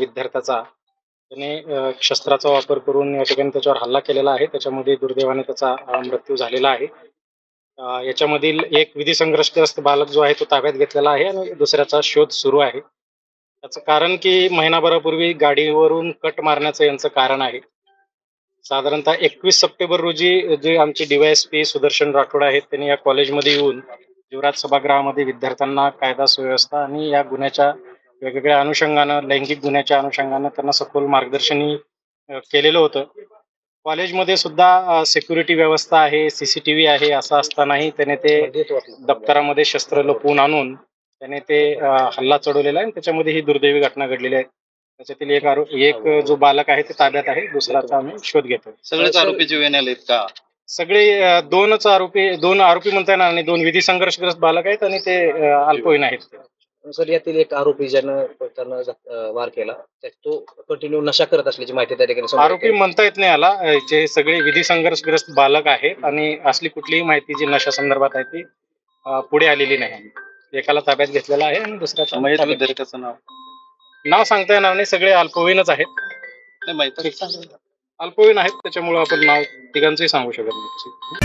विद्यार्थ्याचा त्याने शस्त्राचा वापर करून या ठिकाणी त्याच्यावर हल्ला केलेला आहे. त्याच्यामध्ये दुर्दैवाने त्याचा मृत्यू झालेला आहे. याच्यामधील एक विधी संघर्षग्रस्त बालक जो आहे तो ताब्यात घेतलेला आहे आणि दुसऱ्याचा शोध सुरू आहे. त्याचं कारण की महिनाभरापूर्वी गाडीवरून कट मारण्याचं यांचं कारण आहे. साधारणतः एकवीस सप्टेंबर रोजी जे आमचे डीवायएसपी सुदर्शन राठोड आहेत त्यांनी या कॉलेजमध्ये येऊन युवराज सभागृहामध्ये विद्यार्थ्यांना कायदा सुव्यवस्था आणि या गुन्ह्याच्या वेगवेगळ्या अनुषंगानं लैंगिक गुन्ह्याच्या अनुषंगानं त्यांना सखोल मार्गदर्शनही केलेलं होतं. कॉलेजमध्ये सुद्धा सिक्युरिटी व्यवस्था आहे सीसीटीव्ही आहे असं असतानाही त्याने ते दप्तरामध्ये शस्त्र लपवून आणून त्याने ते हल्ला चढवलेला आहे आणि त्याच्यामध्ये ही दुर्दैवी घटना घडलेली आहे. त्याच्यातील एक आरो एक जो बालक आहे ते ताब्यात आहे दुसऱ्याचा आम्ही शोध घेतोय. सगळेच आरोपी जीवन आलेत का? सगळे दोनच आरोपी दोन आरोपी म्हणता येणार आणि दोन विधी संघर्षग्रस्त बालक आहेत आणि ते अल्पवयीन आहेत. सर यातील एक आरोपी ज्यानं त्यानं जा- वार केला त्या- तो कंटिन्यू नशा करत असल्याची माहिती त्या ठिकाणी समोर आरोपी येते. म्हणता येत नाही अ, जे सगळे विधी संघर्षग्रस्त बालक आहेत आणि असली कुठलीही माहिती जी नशा संदर्भात आहे ती अ, पुढे आलेली नाही. एकाला ताब्यात घेतलेला आहे आणि दुसऱ्याचा ताब्यात- विद्यार्थ्याचं नाव. नाव सांगता येणार नाही. सगळे अल्पवयीनच आहेत. नाही माहीत अल्पवयीन आहेत त्याच्यामुळे आपण नाव तिघांचंही सांगू शकत नाही.